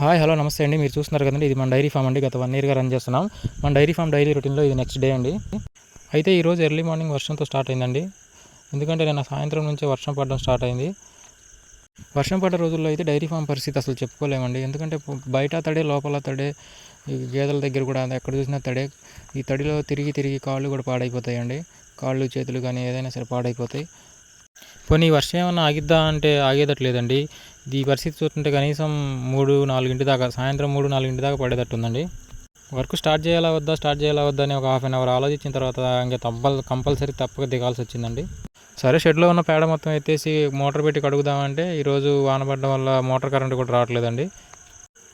Hi hello నమస్తే అండి. మీరు చూస్తున్నారు కదండి ఇది మన డైరీ ఫామ్ అండి. గత వన్ ఇయర్గా రన్ చేస్తున్నాం. మన డైరీ ఫామ్ డైలీ రొటీన్లో ఇది నెక్స్ట్ డే అండి. అయితే ఈరోజు ఎర్లీ మార్నింగ్ వర్షంతో స్టార్ట్ అయిందండి. ఎందుకంటే నిన్న సాయంత్రం నుంచే వర్షం పడడం స్టార్ట్ అయింది. వర్షం పడ్డ రోజుల్లో అయితే డైరీ ఫామ్ పరిస్థితి అసలు చెప్పుకోలేమండి. ఎందుకంటే బయట తడే లోపల తడే ఈ గేదెల దగ్గర కూడా ఎక్కడ చూసినా తడే ఈ తడిలో తిరిగి తిరిగి కాళ్ళు కూడా పాడైపోతాయండి. కాళ్ళు చేతులు కానీ ఏదైనా సరే పాడైపోతాయి. పోనీ ఈ వర్షం ఏమన్నా ఆగిద్దా అంటే ఆగేదట్లేదండి. ఈ పరిస్థితి చూస్తుంటే కనీసం మూడు నాలుగింటి దాకా సాయంత్రం మూడు నాలుగింటి దాకా పడేటట్టు ఉందండి. వర్క్ స్టార్ట్ చేయాలా వద్దా స్టార్ట్ చేయాలా వద్దా అని ఒక హాఫ్ అన్ అవర్ ఆలోచించిన తర్వాత ఇంకా తప్పల్ కంపల్సరీ తప్పక దిగాల్సి వచ్చిందండి. సరే షెడ్లో ఉన్న పేడ మొత్తం ఎత్తేసి మోటార్ పెట్టి కడుగుదామంటే ఈరోజు వాన పడడం వల్ల మోటార్ కరెంట్ కూడా రావట్లేదండి.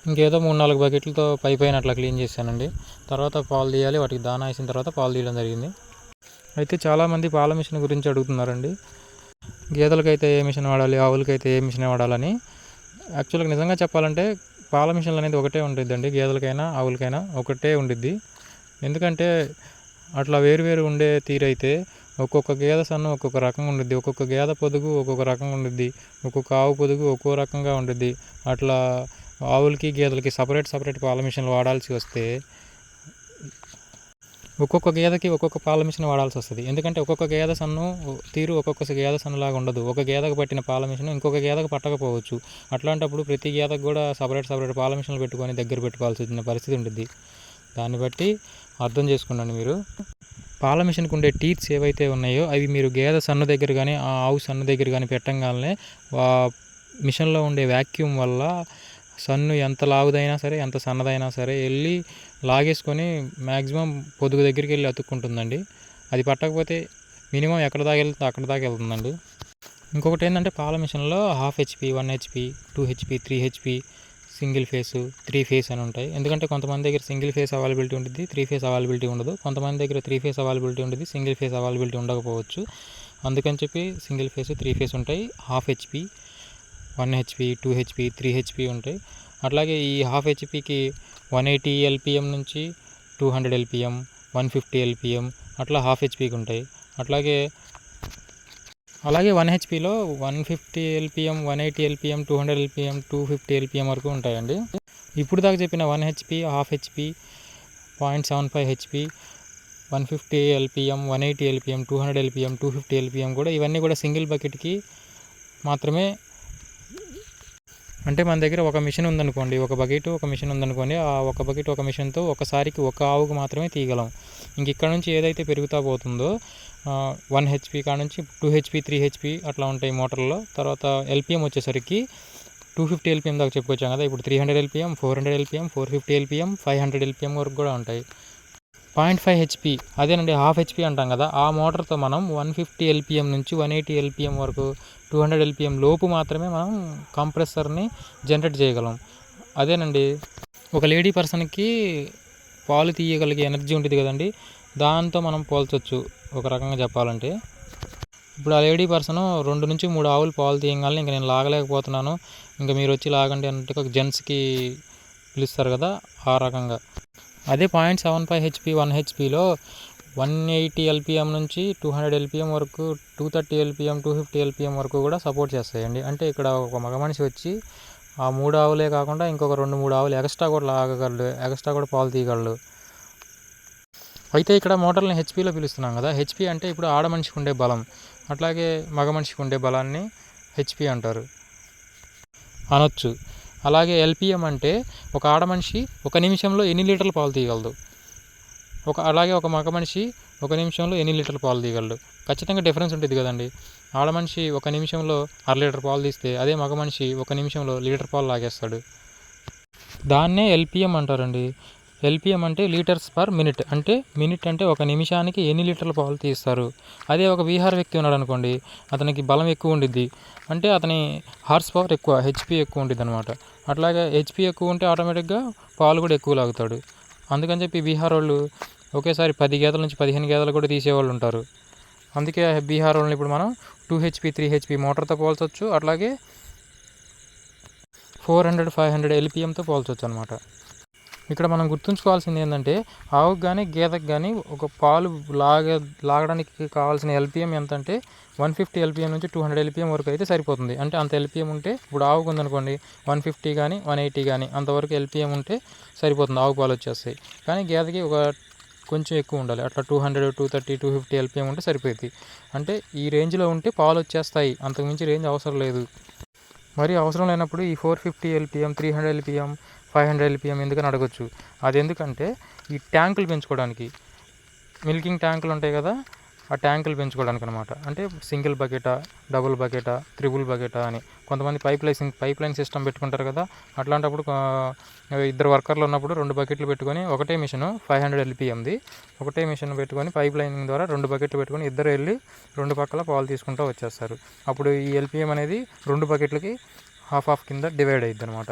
ఇంకేదో మూడు నాలుగు బకెట్లతో పై పైన అట్లా క్లీన్ చేశానండి. తర్వాత పాలు తీయాలి వాటికి దానా వేసిన తర్వాత పాలు తీయడం జరిగింది. అయితే చాలామంది పాల మిషన్ గురించి అడుగుతున్నారండి. గేదెలకైతే ఏ మిషన్ వాడాలి ఆవులకైతే ఏ మిషన్ వాడాలని యాక్చువల్గా నిజంగా చెప్పాలంటే పాల మిషన్లు అనేది ఒకటే ఉంటుందండి గేదెలకైనా ఆవులకైనా ఒకటే ఉండిద్ది. ఎందుకంటే అట్లా వేరు వేరు ఉండే తీరైతే ఒక్కొక్క గేదె సన్ను ఒక్కొక్క రకంగా ఉండిద్ది ఒక్కొక్క గేదె పొదుగు ఒక్కొక్క రకంగా ఉండిద్ది ఒక్కొక్క ఆవు పొదుగు ఒక్కో రకంగా ఉండిద్ది. అట్లా ఆవులకి గేదెలకి సపరేట్ సపరేట్ పాల మిషన్లు వాడాల్సి వస్తే ఒక్కొక్క గేదెకి ఒక్కొక్క పాల మిషన్ వాడాల్సి వస్తుంది. ఎందుకంటే ఒక్కొక్క గేదె సన్ను తీరు ఒక్కొక్క గేదె సన్నులాగా ఉండదు. ఒక గేదకు పట్టిన పాల మిషన్ ఇంకొక గేదకు పట్టకపోవచ్చు. అట్లాంటప్పుడు ప్రతి గేదకు కూడా సపరేట్ సపరేట్ పాల మిషన్లు పెట్టుకొని దగ్గర పెట్టుకోవాల్సి వచ్చిన పరిస్థితి ఉంటుంది దాన్ని బట్టి అర్థం చేసుకున్నాను మీరు. పాల మిషన్కి ఉండే టీత్స్ ఏవైతే ఉన్నాయో అవి మీరు గేదె సన్ను దగ్గర కానీ ఆ ఆవు సన్ను దగ్గర కానీ పెట్టంగానే మిషన్లో ఉండే వ్యాక్యూమ్ వల్ల సన్ను ఎంత లావుదైనా సరే ఎంత సన్నదైనా సరే వెళ్ళి లాగేసుకొని మ్యాక్సిమం పొదుగు దగ్గరికి వెళ్ళి అతుక్కుంటుందండి. అది పట్టకపోతే మినిమం ఎక్కడ దాకా వెళ్తే అక్కడ దాకా వెళ్తుందండి. ఇంకొకటి ఏంటంటే పాల మిషన్లో half HP one HP two HP three HP single phase three phase అని ఉంటాయి. ఎందుకంటే కొంతమంది దగ్గర సింగిల్ ఫేస్ అవైలబిలిటీ ఉంటుంది త్రీ ఫేస్ అవైలబిలిటీ ఉండదు. కొంతమంది దగ్గర త్రీ ఫేస్ అవైలబిలిటీ ఉంటుంది సింగిల్ ఫేస్ అవైలబిలిటీ ఉండకపోవచ్చు. అందుకని చెప్పి సింగిల్ ఫేస్ త్రీ ఫేస్ ఉంటాయి half HP one HP two HP three HP ఉంటాయి. అట్లాగే ఈ హాఫ్ హెచ్పికి వన్ ఎయిటీ ఎల్పిఎం నుంచి two hundred LPM one fifty LPM అట్లా హాఫ్ హెచ్పికి ఉంటాయి. అట్లాగే అలాగే one హెచ్పిలో one fifty LPM one eighty LPM two hundred LPM two fifty LPM వరకు ఉంటాయండి. ఇప్పుడు దాకా చెప్పిన one HP half HP point seven five HP one fifty LPM one eighty LPM two hundred LPM two fifty LPM కూడా ఇవన్నీ కూడా single బకెట్కి మాత్రమే అంటే మన దగ్గర ఒక మిషన్ ఉందనుకోండి ఒక బకెట్ ఒక మిషన్ ఉందనుకోండి ఆ ఒక బకెట్ ఒక మిషన్తో ఒకసారికి ఒక ఆవుకు మాత్రమే తీయగలం. ఇంక ఇక్కడ నుంచి ఏదైతే పెరుగుతా పోతుందో వన్ హెచ్పి కాడ నుంచి టూ హెచ్పి త్రీ హెచ్పి అట్లా ఉంటాయి మోటార్లో. తర్వాత ఎల్పిఎం వచ్చేసరికి టూ ఫిఫ్టీ ఎల్పిఎం దాకా చెప్పుకొచ్చాం కదా ఇప్పుడు three hundred LPM four hundred LPM four fifty LPM five hundred LPM వరకు కూడా ఉంటాయి. పాయింట్ ఫైవ్ హెచ్పి అదేనండి హాఫ్ హెచ్పి అంటాం కదా ఆ మోటార్తో మనం వన్ ఫిఫ్టీ ఎల్పిఎం నుంచి వన్ ఎయిటీ ఎల్పిఎం వరకు టూ హండ్రెడ్ ఎల్పిఎం లోపు మాత్రమే మనం కంప్రెసర్ని జనరేట్ చేయగలం. అదేనండి ఒక లేడీ పర్సన్కి పాలు తీయగలిగే ఎనర్జీ ఉంటుంది కదండి దాంతో మనం పోల్చొచ్చు ఒక రకంగా చెప్పాలంటే. ఇప్పుడు ఆ లేడీ పర్సన్ రెండు నుంచి మూడు ఆవులు పాలు తీయగానే ఇంకా నేను లాగలేకపోతున్నాను ఇంకా మీరు వచ్చి లాగండి అన్నట్టుగా జెంట్స్కి పిలుస్తారు కదా ఆ రకంగా. అదే point seven five HP one హెచ్పిలో one eighty LPM నుంచి టూ హండ్రెడ్ ఎల్పిఎం వరకు two thirty LPM two fifty LPM వరకు కూడా సపోర్ట్ చేస్తాయండి. అంటే ఇక్కడ ఒక మగ మనిషి వచ్చి ఆ మూడు ఆవులే కాకుండా ఇంకొక రెండు మూడు ఆవులు ఎక్స్ట్రా కూడా లాగగలడు ఎక్స్ట్రా కూడా పాలు తీయగలడు. అయితే ఇక్కడ మోటార్ని హెచ్పిలో పిలుస్తున్నాం కదా. హెచ్పి అంటే ఇప్పుడు ఆడ మనిషికి ఉండే బలం అట్లాగే మగ మనిషికి ఉండే బలాన్ని హెచ్పి అంటారు. అనొచ్చు. అలాగే ఎల్పిఎం అంటే ఒక ఆడ మనిషి ఒక నిమిషంలో ఎన్ని లీటర్ల పాలు తీయగలదు ఒక అలాగే ఒక మగ మనిషి ఒక నిమిషంలో ఎన్ని లీటర్ల పాలు తీయగలడు? ఖచ్చితంగా డిఫరెన్స్ ఉంటుంది కదండి. ఆడ మనిషి ఒక నిమిషంలో అర లీటర్ పాలు తీస్తే అదే మగ మనిషి ఒక నిమిషంలో లీటర్ పాలు లాగేస్తాడు. దాన్నే ఎల్పిఎం అంటారండి. ఎల్పిఎం అంటే లీటర్స్ పర్ మినిట్. అంటే మినిట్ అంటే ఒక నిమిషానికి ఎన్ని లీటర్ల పాలు తీస్తారు? అదే ఒక బీహార్ వ్యక్తి ఉన్నాడు అనుకోండి అతనికి బలం ఎక్కువ ఉండిద్ది. అంటే అతని హార్స్ పవర్ ఎక్కువ హెచ్పి ఎక్కువ ఉంటుంది అనమాట అట్లాగే హెచ్పి ఎక్కువ ఉంటే ఆటోమేటిక్గా పాలు కూడా ఎక్కువ లాగుతాడు. అందుకని చెప్పి బీహార్ వాళ్ళు ఒకేసారి పది గేదెల నుంచి పదిహేను గేదెలు కూడా తీసేవాళ్ళు ఉంటారు. అందుకే బీహార్ వాళ్ళని ఇప్పుడు మనం టూ హెచ్పి త్రీ హెచ్పి మోటార్తో పోల్చొచ్చు. అట్లాగే ఫోర్ హండ్రెడ్ ఫైవ్ హండ్రెడ్ ఎల్పిఎంతో పోల్చొచ్చు అనమాట ఇక్కడ మనం గుర్తుంచుకోవాల్సింది ఏంటంటే ఆవుకు కానీ గేదకు కానీ ఒక పాలు లాగ లాగడానికి కావాల్సిన ఎల్పిఎం ఎంత అంటే వన్ ఫిఫ్టీ ఎల్పిఎం నుంచి టూ హండ్రెడ్ ఎల్పిఎం వరకు అయితే సరిపోతుంది. అంటే అంత ఎల్పిఎం ఉంటే ఇప్పుడు ఆవుకు ఉందనుకోండి వన్ ఫిఫ్టీ కానీ వన్ ఎయిటీ కానీ అంతవరకు ఎల్పిఎం ఉంటే సరిపోతుంది ఆవు పాలు వచ్చేస్తాయి కానీ గేదెకి ఒక కొంచెం ఎక్కువ ఉండాలి. అట్లా two hundred two thirty two fifty LPM ఉంటే సరిపోతుంది అంటే ఈ రేంజ్లో ఉంటే పాలు వచ్చేస్తాయి. అంతకుమించి రేంజ్ అవసరం లేదు. మరి అవసరం లేనప్పుడు ఈ four fifty LPM three hundred LPM five hundred LPM ఎందుకని అడగచ్చు? అది ఎందుకంటే ఈ ట్యాంకులు పెంచుకోవడానికి. మిల్కింగ్ ట్యాంకులు ఉంటాయి కదా ఆ ట్యాంకులు పెంచుకోవడానికి అనమాట అంటే సింగిల్ బకెటా డబుల్ బకెటా త్రిబుల్ బకెటా అని. కొంతమంది pipe line pipe line system పెట్టుకుంటారు కదా అట్లాంటప్పుడు ఇద్దరు వర్కర్లు ఉన్నప్పుడు రెండు బకెట్లు పెట్టుకొని ఒకటే మిషన్ ఫైవ్ హండ్రెడ్ ఎల్పిఎంది. ఒకటే మిషన్ పెట్టుకొని పైప్ లైన్ ద్వారా రెండు బకెట్లు పెట్టుకొని ఇద్దరు వెళ్ళి రెండు పక్కల పాలు తీసుకుంటూ వచ్చేస్తారు. అప్పుడు ఈ ఎల్పిఎం అనేది రెండు బకెట్లకి హాఫ్ హాఫ్ కింద డివైడ్ అయ్యిద్ది అనమాట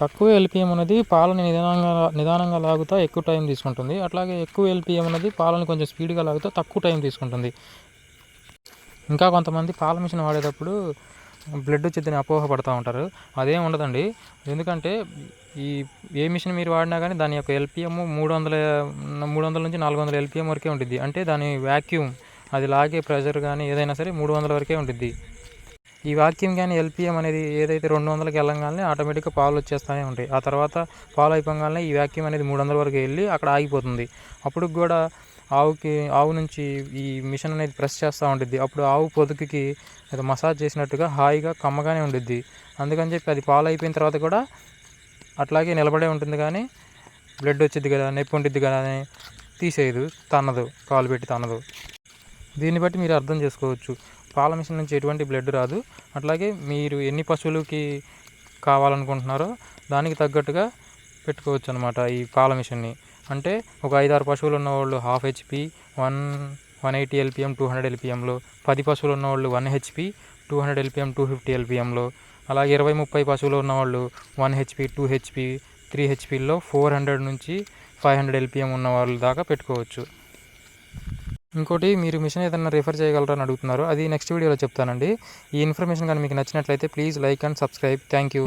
తక్కువ ఎల్పిఎం అనేది పాలని నిదానంగా నిదానంగా లాగుతా ఎక్కువ టైం తీసుకుంటుంది. అట్లాగే ఎక్కువ ఎల్పిఎం అనేది పాలను కొంచెం స్పీడ్గా లాగుతా తక్కువ టైం తీసుకుంటుంది. ఇంకా కొంతమంది పాల మిషన్ వాడేటప్పుడు బ్లడ్ వచ్చిందని అపోహ పడుతూ ఉంటారు. అదేం ఉండదండి. ఎందుకంటే ఈ ఏ మిషన్ మీరు వాడినా కానీ దాని యొక్క ఎల్పిఎం మూడు వందల మూడు వందల నుంచి నాలుగు వందల ఎల్పిఎం వరకే ఉంటుంది అంటే దాని వ్యాక్యూమ్ అది లాగే ప్రెషర్ కానీ ఏదైనా సరే మూడు వందల వరకే ఉంటుంది ఈ వాక్యూమ్ కానీ ఎల్పిఎం అనేది ఏదైతే రెండు వందలకి వెళ్ళంగానే ఆటోమేటిక్గా పాలు వచ్చేస్తూనే ఉంటాయి. ఆ తర్వాత పాలు అయిపోగానే ఈ వాక్యూమ్ అనేది మూడు వందల వరకు వెళ్ళి అక్కడ ఆగిపోతుంది. అప్పుడు కూడా ఆవుకి ఆవు నుంచి ఈ మిషన్ అనేది ప్రెస్ చేస్తూ ఉంటుంది అప్పుడు ఆవు పొదుగుకి మసాజ్ చేసినట్టుగా హాయిగా కమ్మగానే ఉండిద్ది. అందుకని చెప్పి అది పాలు అయిపోయిన తర్వాత కూడా అట్లాగే నిలబడే ఉంటుంది కానీ బ్లడ్ వచ్చింది కదా నొప్పి ఉంటుంది కదా అని తీసేయదు తన్నదు కాలు పెట్టి తన్నదు. దీన్ని బట్టి మీరు అర్థం చేసుకోవచ్చు. పాల మిషన్ నుంచి ఎటువంటి బ్లడ్ రాదు. అట్లాగే మీరు ఎన్ని పశువులకి కావాలనుకుంటున్నారో దానికి తగ్గట్టుగా పెట్టుకోవచ్చు అనమాట ఈ పాల మిషన్ని. అంటే ఒక ఐదారు పశువులు ఉన్నవాళ్ళు half HP one one eighty LPM two hundred ఎల్పిఎంలో. పది పశువులు ఉన్నవాళ్ళు one HP two hundred LPM two fifty ఎల్పిఎంలో. అలాగే ఇరవై ముప్పై పశువులు ఉన్నవాళ్ళు one HP two HP three హెచ్పిలో four hundred నుంచి ఫైవ్ హండ్రెడ్ ఎల్పిఎం ఉన్న వాళ్ళ దాకా పెట్టుకోవచ్చు. ఇంకోటి మీరు మిషన్ ఏదైనా రిఫర్ చేయగలరని అడుగుతున్నారు. అది నెక్స్ట్ వీడియోలో చెప్తానండి. ఈ ఇన్ఫర్మేషన్ కానీ మీకు నచ్చినట్లయితే please like and subscribe thank you